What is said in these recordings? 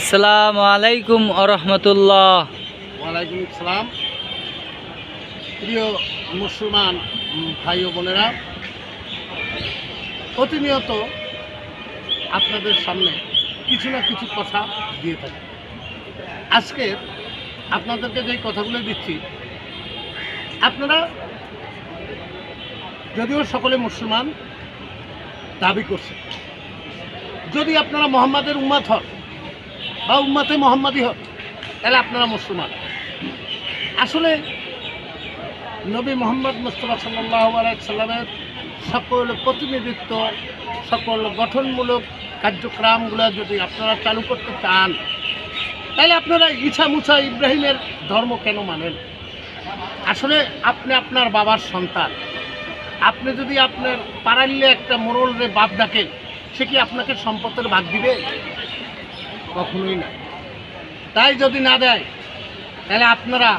আসসালামু আলাইকুম আরহামতুল্লাহ ওয়ালাইকুম আসসালাম। প্রিয় মুসলমান ভাই ও বোনেরা, প্রতিনিয়ত আপনাদের সামনে কিছু না কিছু কথা দিয়ে থাকি। আজকে আপনাদেরকে যে কথাগুলো দিচ্ছি, আপনারা যদিও সকলে মুসলমান দাবি করছে যদি আপনারা মোহাম্মদের উম্মাদ হন বা উম্মাতে মোহাম্মদী হন তাহলে আপনারা মুসলমান। আসলে নবী মোহাম্মদ মুস্তফা সাল্লাহ সাল্লামের সকল প্রতিনিধিত্ব, সকল গঠনমূলক কার্যক্রমগুলো যদি আপনারা চালু করতে চান, তাহলে আপনারা ইছা মুছা ইব্রাহিমের ধর্ম কেন মানেন? আসলে আপনি আপনার বাবার সন্তান। আপনি যদি আপনার পাড়াইলে একটা মোড়লরে বাপ ডাকেন, সে কি আপনাকে সম্পদের ভাগ দিবে? কখনোই না। তাই যদি না দেয়, তাহলে আপনারা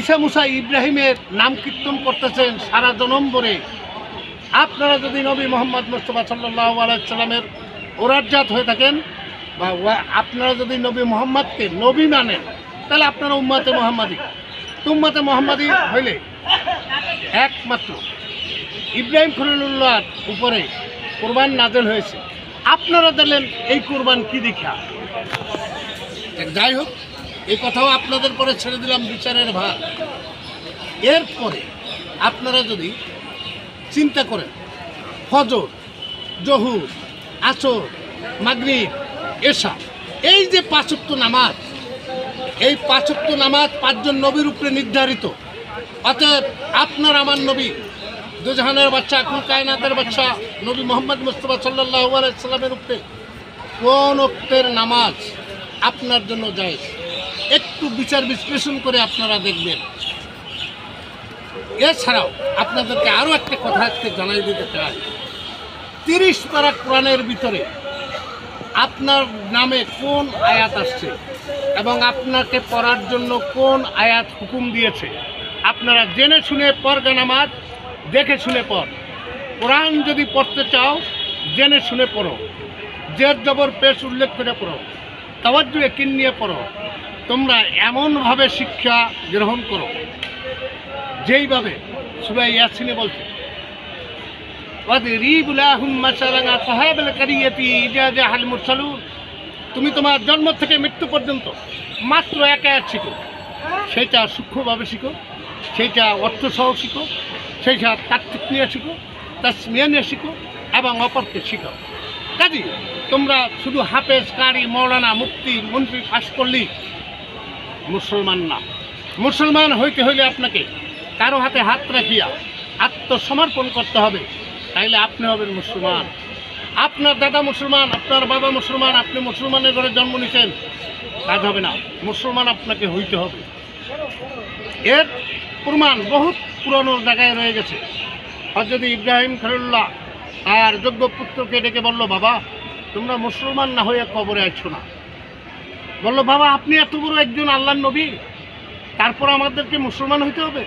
ঈসা মুসা ইব্রাহিমের নাম কীর্তন করতেছেন সারা জনম্বরে। আপনারা যদি নবী মোহাম্মদ মুস্তফা সাল্লাহ আলাইসাল্লামের ওরাজ্জাত হয়ে থাকেন, বা আপনারা যদি নবী মোহাম্মদকে নবী মানেন, তাহলে আপনারা উম্মাতে মোহাম্মদী। তো উম্মাতে মোহাম্মদী হইলে একমাত্র ইব্রাহিম খলিলুল্লাহর উপরে কোরবান নাজেল হয়েছে। আপনারা দিলেন এই কোরবান কি দেখা যাই হোক এই কথাও আপনাদের পরে ছেড়ে দিলাম বিচারের ভার। এরপরে আপনারা যদি চিন্তা করেন, ফজর, জহুর, আসর, মাগরিব, এশা, এই যে পাঁচক্ত নামাজ, এই পাঁচক্ত নামাজ পাঁচজন নবীর উপরে নির্ধারিত, অতএব আপনার আমার নবী, দুজাহানের বাচ্চা কুল কায়নাতের বাচ্চা, নবী মোহাম্মদ মুস্তফা সাল্লাহ আলাইসাল্লামের উপরে কোন অক্তের নামাজ আপনার জন্য যায়। একটু বিচার বিশ্লেষণ করে আপনারা দেখবেন। এছাড়াও আপনাদেরকে আরও একটা কথা আজকে জানাই দিতে চাই। তিরিশ পারা কোরআনের ভিতরে আপনার নামে কোন আয়াত আসছে এবং আপনাকে পড়ার জন্য কোন আয়াত হুকুম দিয়েছে? আপনারা জেনে শুনে পড়গা নামাজ, দেখে শুনে পড়। কোরআন যদি পড়তে চাও, জেনে শুনে পড়ো। জের জবর পেশ উল্লেখ করে পড়ো। তাওয়াজ্জু একিন নিয়ে পড়ো। তোমরা এমনভাবে শিক্ষা গ্রহণ করো, যেইভাবে সুবাই ইয়াসিনে বলছে তুমি তোমার জন্ম থেকে মৃত্যু পর্যন্ত মাত্র একা এক শিখো। সেটা সূক্ষ্মভাবে শিখো, সেইটা অর্থসহ শিখো, সেইটা তাত্ত্বিক নিয়ে শিখো তার স্মিয়া নিয়ে শিখো এবং অপরকে শিখো কাজী, তোমরা শুধু হাফেজ, কারি, মৌলানা মুক্তি মন্ত্রী পাশ করলেই মুসলমান না। মুসলমান হইতে হইলে আপনাকে কারও হাতে হাত রাখিয়া আত্মসমর্পণ করতে হবে। তাইলে আপনি হবেন মুসলমান। আপনার দাদা মুসলমান, আপনার বাবা মুসলমান, আপনি মুসলমানের ঘরে জন্ম নিছেন, কাজ হবে না। মুসলমান আপনাকে হইতে হবে। এর প্রমাণ বহুত পুরনো জায়গায় রয়ে গেছে। হজরত ইব্রাহিম খলিল্লাহ আর যোগ্য পুত্রকে ডেকে বলল, বাবা, তোমরা মুসলমান না হয়ে কবরে আছো না। বলল, বাবা, আপনি এত বড় একজন আল্লাহর নবী, তারপর আমাদেরকে মুসলমান হইতে হবে?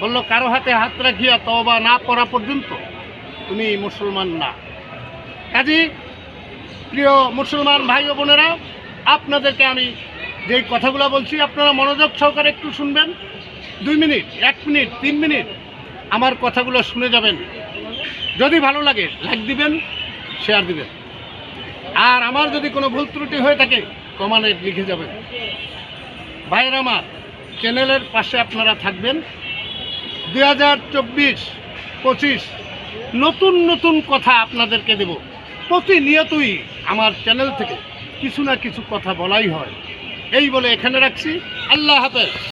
বলল, কারও হাতে হাত রাখিয়া তবা না পড়া পর্যন্ত তুমি মুসলমান না। কাজী, প্রিয় মুসলমান ভাই ও বোনেরা, আপনাদেরকে আমি যে কথাগুলো বলছি, আপনারা মনোযোগ সহকারে একটু শুনবেন। দুই মিনিট, এক মিনিট, তিন মিনিট আমার কথাগুলো শুনে যাবেন। যদি ভালো লাগে লাইক দিবেন শেয়ার দিবেন। আর আমার যদি কোনো ভুল ত্রুটি হয়ে থাকে কমানে লিখে যাবেন। ভাইয়ের আমার চ্যানেলের পাশে আপনারা থাকবেন। দুই হাজার চব্বিশ, পঁচিশ, নতুন নতুন কথা আপনাদেরকে দেব। প্রতিনিয়তই আমার চ্যানেল থেকে কিছু না কিছু কথা বলাই হয়। এই বলে এখানে রাখছি। আল্লাহ হাফেজ।